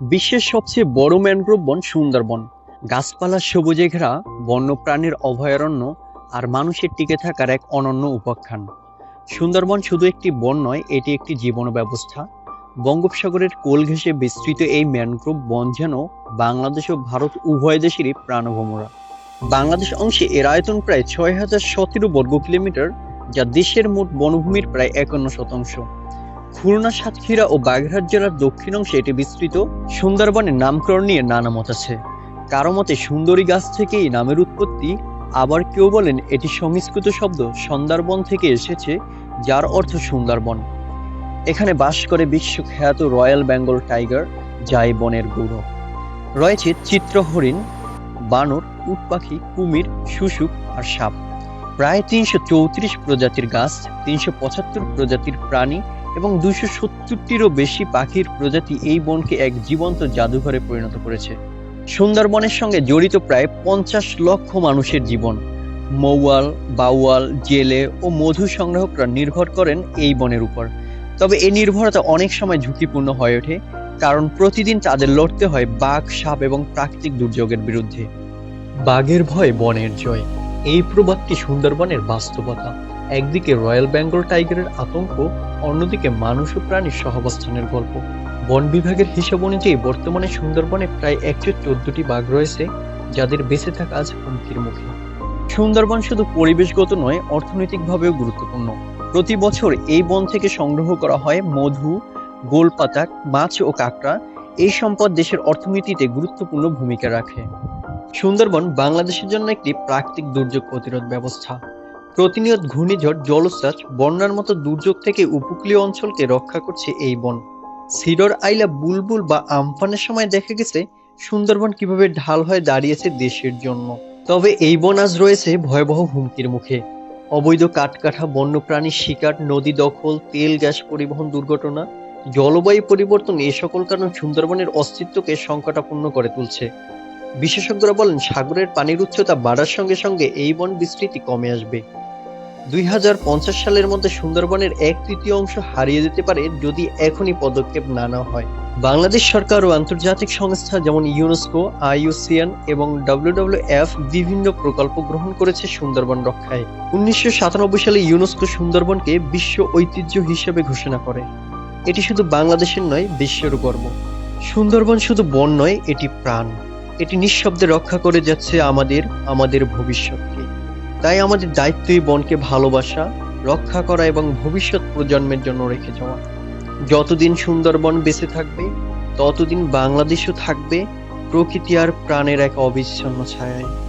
বিশ্বের সবচেয়ে বড় ম্যানগ্রোভ বন সুন্দরবন। গাছপালা সবুজে ঘেরা, বন্যপ্রাণীর অভয়ারণ্য আর মানুষের টিকে থাকার এক অনন্য উপাখ্যান। সুন্দরবন শুধু একটি বন নয়, এটি একটি জীবন ব্যবস্থা বঙ্গোপসাগরের কোল ঘেঁষে বিস্তৃত এই ম্যানগ্রোভ বন যেন বাংলাদেশ ও ভারত উভয় দেশেরই প্রাণভোমরা বাংলাদেশ অংশে এর আয়তন প্রায় ছয় হাজার সতেরো বর্গ কিলোমিটার যা দেশের মোট বনভূমির প্রায় একান্ন শতাংশ। খুলনা, সাতক্ষীরা ও বাগেরহাট জেলার দক্ষিণ অংশে এটি বিস্তৃত। সুন্দরবনের নামকরণ নিয়ে নানা মত আছে। কারও মতে সুন্দরী গাছ থেকেই নামের উৎপত্তি। আবার কেউ বলেন এটি সংস্কৃত শব্দ সন্দারবন থেকে এসেছে, যার অর্থ সুন্দরবন। এখানে বাস করে বিশ্বখ্যাত রয়্যাল বেঙ্গল টাইগার যা এই বনের গৌরব। রয়েছে চিত্র হরিণ বানর, উট পাখি, কুমির, শুশুক আর সাপ। প্রায় তিনশো চৌত্রিশ প্রজাতির গাছ, তিনশো পঁচাত্তর প্রজাতির প্রাণী এবং দুশো সত্তরটিরও বেশি পাখির প্রজাতি এই বনকে এক জীবন্ত জাদুঘরে পরিণত করেছে। সুন্দরবনের সঙ্গে জড়িত প্রায় পঞ্চাশ লক্ষ মানুষের জীবন। মৌয়াল, বাউয়াল, জেলে ও মধু সংগ্রাহকরা নির্ভর করেন এই বনের উপর। তবে এই নির্ভরতা অনেক সময় ঝুঁকিপূর্ণ হয়ে ওঠে, কারণ প্রতিদিন তাদের লড়তে হয় বাঘ, সাপ এবং প্রাকৃতিক দুর্যোগের বিরুদ্ধে। বাঘের ভয় বনের জয়। এই প্রবাদটি সুন্দরবনের বাস্তবতা। একদিকে রয়্যাল বেঙ্গল টাইগারের আতঙ্ক অন্যদিকে মানুষ ও প্রাণীর সহাবস্থানের গল্প। বন বিভাগের হিসাব অনুযায়ী বর্তমানে সুন্দরবনে প্রায় একশো চোদ্দটি বাঘ রয়েছে, যাদের বেঁচে থাকা আজ হুমকির মুখে। সুন্দরবন শুধু পরিবেশগত নয়, অর্থনৈতিকভাবেও গুরুত্বপূর্ণ। প্রতি বছর এই বন থেকে সংগ্রহ করা হয় মধু, গোলপাতা, মাছ ও কাঁকড়া। এই সম্পদ দেশের অর্থনীতিতে গুরুত্বপূর্ণ ভূমিকা রাখে। সুন্দরবন বাংলাদেশের জন্য একটি প্রাকৃতিক দুর্যোগ প্রতিরোধ ব্যবস্থা। প্রতিনিয়ত ঘূর্ণিঝড় জলোচ্ছ্বাস বন্যার মতো দুর্যোগ থেকে উপকূলীয় অঞ্চলকে রক্ষা করছে এই বন। সিডর আইলা বুলবুল বা আমফানের সময় দেখা গেছে, সুন্দরবন কীভাবে ঢাল হয়ে দাঁড়িয়েছে দেশের জন্য। তবে এই বন আজ রয়েছে ভয়াবহ হুমকির মুখে। অবৈধ কাঠকাঠা, বন্যপ্রাণী শিকার, নদী দখল, তেল গ্যাস পরিবহন দুর্ঘটনা, জলবায়ু পরিবর্তন এই সকল কারণ সুন্দরবনের অস্তিত্বকে সংকটাপন্ন করে তুলছে। বিশেষজ্ঞরা বলেন, সাগরের পানির উচ্চতা বাড়ার সঙ্গে সঙ্গে এই বন বিস্তৃতি কমে আসবে। দুই হাজার পঞ্চাশ সালের মধ্যে সুন্দরবনের এক তৃতীয় অংশ হারিয়ে যেতে পারে যদি এখনই পদক্ষেপ না নেওয়া হয়। বাংলাদেশ সরকার ও আন্তর্জাতিক সংস্থা যেমন ইউনেস্কো আইইউসিএন এবং ডব্লিউডব্লিউএফ বিভিন্ন প্রকল্প গ্রহণ করেছে সুন্দরবন রক্ষায়। উনিশশো সাতানব্বই সালে ইউনেস্কো সুন্দরবনকে বিশ্ব ঐতিহ্য হিসেবে ঘোষণা করে। এটি শুধু বাংলাদেশের নয় বিশ্বের গর্ব। সুন্দরবন শুধু বন নয়, এটি প্রাণ। এটি নিঃশব্দে রক্ষা করে যাচ্ছে আমাদের আমাদের ভবিষ্যৎকে। তাই আমাদের দায়িত্বই বনকে ভালোবাসা, রক্ষা করা এবং ভবিষ্যৎ প্রজন্মের জন্য রেখে যাওয়া। যতদিন সুন্দরবন বেঁচে থাকবে, ততদিন বাংলাদেশও থাকবে প্রকৃতি আর প্রাণের এক অবিচ্ছন্ন ছায়ায়।